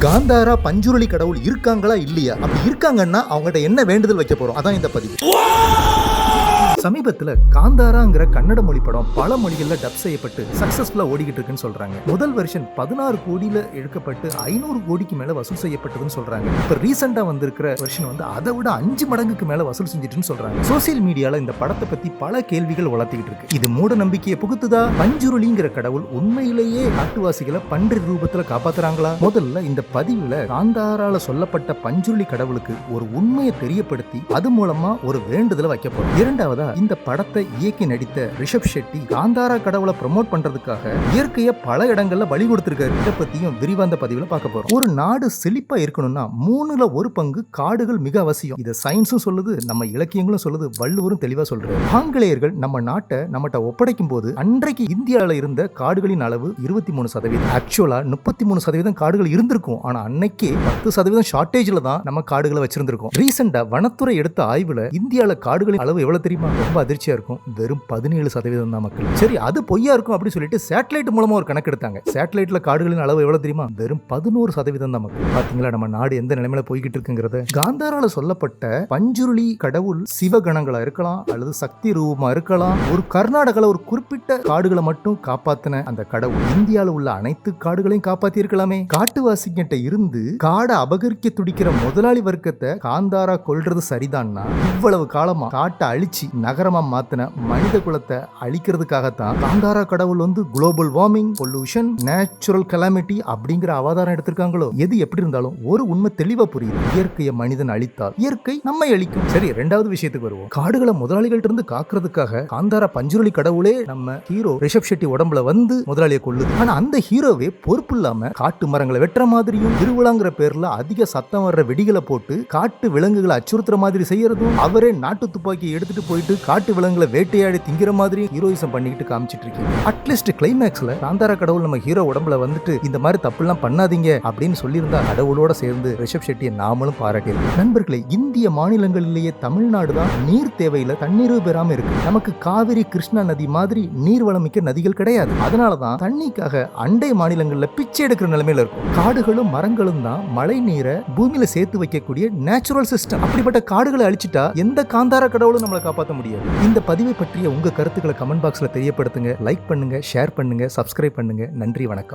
காந்தாரா பஞ்சுருளி கடவுள் இருக்காங்களா இல்லையா? அப்படி இருக்காங்கன்னா அவங்ககிட்ட என்ன வேண்டுதல் வைக்க போறோம்? அதான் இந்த பதிவு. சமீபத்தில் காந்தாராங்கிற கன்னட மொழி படம் பல மொழிகளில் டப் செய்யப்பட்டு சக்ஸஸ்ஃபுல்லாக ஓடிக்கிட்டு இருக்குன்னு சொல்றாங்க. முதல் வெர்ஷன் பதினாறு கோடியில் எடுக்கப்பட்டு ஐநூறு கோடிக்கு மேலே வசூல் செய்யப்பட்டதுன்னு சொல்றாங்க. இப்போ ரீசெண்டாக வந்திருக்கிற வெர்ஷன் வந்து அதை விட அஞ்சு மடங்குக்கு மேலே வசூல் செஞ்சிட்டுன்னு சொல்றாங்க. சோசியல் மீடியாவில் இந்த படத்தை பற்றி பல கேள்விகள் வளர்த்திக்கிட்டு இருக்கு. இது மூட நம்பிக்கையை புகுத்துதா? பஞ்சுருளிங்கிற கடவுள் உண்மையிலேயே காட்டுவாசிகளை பன்றி ரூபத்தில் காப்பாத்துறாங்களா? முதல்ல இந்த பதிவில் காந்தாரால சொல்லப்பட்ட பஞ்சுருளி கடவுளுக்கு ஒரு உண்மையை தெரியப்படுத்தி அது மூலமா ஒரு வேண்டுதலை வைக்க போறோம். இரண்டாவதா இந்த படத்தை இயக்கி நடித்த ரிஷப் ஷெட்டி காந்தாரா கடவுளை ப்ரமோட் பண்றதுக்காக இயற்கையை பல இடங்கள்ல வழி கொடுத்திருக்காரு. இதை பத்தியும் விரிவாந்த பதிவுல பார்க்க போறோம். ஒரு நாடு செழிப்பா இருக்கணும்னா மூணுல ஒரு பங்கு காடுகள் மிக அவசியம். இதை சயின்ஸும் சொல்லுது நம்ம இலக்கியங்களும் சொல்லுது வள்ளுவரும் தெளிவா சொல்றாரு. ஆங்கிலேயர்கள் நம்ம நாட்டை நம்மகிட்ட ஒப்படைக்கும் போது அன்றைக்கு இந்தியாவில் இருந்த காடுகளின் அளவு இருபத்தி மூணு சதவீதம். ஆக்சுவலா முப்பத்தி மூணு சதவீதம் காடுகள் இருந்திருக்கும். ஆனா அன்னைக்கே பத்து சதவீதம் ஷார்டேஜ்ல தான் நம்ம காடுகளை வச்சிருந்திருக்கோம். ரீசெண்டா வனத்துறை எடுத்த ஆய்வுல இந்தியாவில் காடுகளின் அளவு எவ்வளவு தெரியுமா? ரொம்ப அதிர்ச்சியா இருக்கும். வெறும் பதினேழு சதவீதம் தான் மக்கள். சரி அது பொய்யா இருக்கும் அப்படின்னு சொல்லிட்டு சேட்டலைட் மூலமா ஒரு கணக்கு எடுத்தாங்க. சேட்டலைட்ல காடுகளின் அளவு எவ்வளவு தெரியுமா? வெறும் பதினோரு சதவீதம் தான் மக்கள். பாத்தீங்களா நம்ம நாடு எந்த நிலைமையில போய்கிட்டு இருக்குங்கிறத? காந்தாரால சொல்லப்பட்ட பஞ்சுருளி கடவுள் சிவகணங்களா இருக்கலாம் அல்லது சக்தி ரூபமா இருக்கலாம் ஒரு கர்நாடகால ஒரு குறிப்பிட்ட காடுகளை மட்டும் காப்பாத்தின அந்த கடவுள் இந்தியாவில் உள்ள அனைத்து காடுகளையும் காப்பாத்தி இருக்கலாமே காட்டுவாசிகிட்ட இருந்து காடை அபகரிக்க துடிக்கிற முதலாளி வர்க்கத்தை காந்தாரா கொல்றது சரிதான்னா இவ்வளவு காலமா காட்டை அழிச்சு நகரமா மாத்தின மனித குலத்தை அழிக்கிறதுக்காகத்தான் காந்தாரா கடவுள் வந்து global warming pollution natural calamity அப்படிங்கிற அவதாரம் எடுத்திருக்காங்களோ? எது எப்படி இருந்தாலும் ஒரு உண்மை தெளிவா புரியுது. இயற்கையை மனிதன் அழித்தால் இயற்கை நம்மை அழிக்கும். சரி ரெண்டாவது விஷயத்துக்கு வருவோம். காடுகளை முதலாளிகள்ட்ட இருந்து காக்குறதுக்காக காந்தாரா பஞ்சுரலி கடவுளே நம்ம ஹீரோ ரிஷப் ஷெட்டி உடம்புல வந்து முதலாளியை கொள்ளுது ஆனா அந்த ஹீரோவே பொறுப்பு இல்லாம காட்டு மரங்களை வெட்டுற மாதிரியும் திருவிழாங்கிற பேர்ல அதிக சத்தம் வர்ற வெடிகளை போட்டு காட்டு விலங்குகளை அச்சுறுத்துற மாதிரி செய்யறதும் அவரே நாட்டு துப்பாக்கி எடுத்துட்டு போயிட்டு காட்டு விலங்குகளை வேட்டையாடி திங்கிற மாதிரி ஹீரோயிசம் பண்ணிக்கிட்டு காமிச்சிட்டு இருக்கீங்க அட்லீஸ்ட் கிளைமேக்ஸ்ல காந்தாரா கடவுள் நம்ம ஹீரோ உடம்புல வந்துட்டு இந்த மாதிரி தப்புலாம் பண்ணாதீங்க அப்படின்னு சொல்லியிருந்தா கடவுளோட சேர்ந்து ரிஷப் ஷெட்டியை நாமளும் பாராட்டியிருக்கோம். நண்பர்களே இந்திய மாநிலங்களிலேயே தமிழ்நாடு தான் நீர் தேவையில தண்ணீர் பெறாம இருக்கு. நமக்கு காவிரி கிருஷ்ணா நதி மாதிரி நீர் வளமிக்க நதிகள் கிடையாது. அதனால தான் தண்ணிக்காக அண்டை மாநிலங்கள்ல பிச்சை எடுக்கிற நிலைமையில இருக்கும். காடுகளும் மரங்களும் தான் மழை நீரை பூமியில சேர்த்து வைக்கக்கூடிய நேச்சுரல் சிஸ்டம் அப்படிப்பட்ட காடுகளை அழிச்சிட்டா எந்த காந்தார கடவுளும் நம்மளை காப்பாற்ற முடியும் முடியாது. இந்த பதிவை பற்றிய உங்க கருத்துக்களை கமெண்ட் பாக்ஸ்ல தெரியப்படுத்துங்க லைக் பண்ணுங்க ஷேர் பண்ணுங்க சப்ஸ்கிரைப் பண்ணுங்க. நன்றி வணக்கம்.